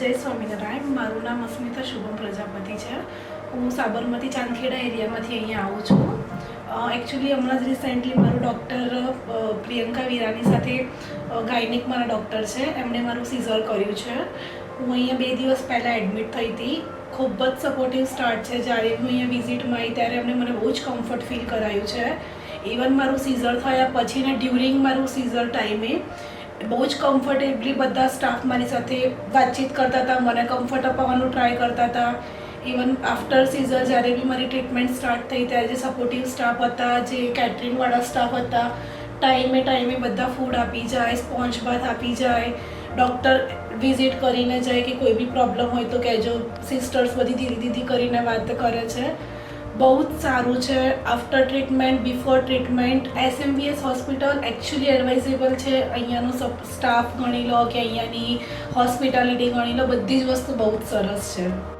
જય સ્વામિનારાયણ. મારું નામ અસ્મિતા શુભમ પ્રજાપતિ છે. હું સાબરમતી ચાંદખેડા એરિયામાંથી અહીંયા આવું છું. એકચ્યુઅલી હમણાં જ રિસેન્ટલી મારું ડૉક્ટર પ્રિયંકા વીરાની સાથે ગાયનિક મારા ડૉક્ટર છે. એમણે મારું સિઝર કર્યું છે. હું અહીંયા બે દિવસ પહેલાં એડમિટ થઈ હતી. ખૂબ જ સપોર્ટિવ સ્ટાર્ટ છે. જ્યારે હું અહીંયા વિઝિટમાં આવી ત્યારે એમણે મને બહુ જ કમ્ફર્ટ ફીલ કરાયું છે. ઇવન મારું સિઝર થયા પછી ને ડ્યુરિંગ મારું સિઝર ટાઈમે બહુ જ કમ્ફર્ટેબલી બધા સ્ટાફ મારી સાથે વાતચીત કરતા હતા, મને કમ્ફર્ટ અપાવવાનું ટ્રાય કરતા હતા. ઇવન આફ્ટર સિઝર જ્યારે બી મારી ટ્રીટમેન્ટ સ્ટાર્ટ થઈ ત્યારે જે સપોર્ટિવ સ્ટાફ હતા, જે કેટરિંગવાળા સ્ટાફ હતા ટાઈમે ટાઈમે બધા ફૂડ આપી જાય સ્પોન્જ બાથ આપી જાય. ડૉક્ટર વિઝિટ કરીને જાય કે કોઈ બી પ્રોબ્લેમ હોય તો કહેજો. સિસ્ટર્સ બધી ધીરે ધીરે કરીને વાત કરે છે. બહુ જ સારું છે after treatment before treatment SMBS hospital actually advisable છે અહીંયાનો સ્ટાફ ગણી લો કે અહીંયાની હોસ્પિટાલિટી ગણી લો બધી જ વસ્તુ બહુ જ સરસ છે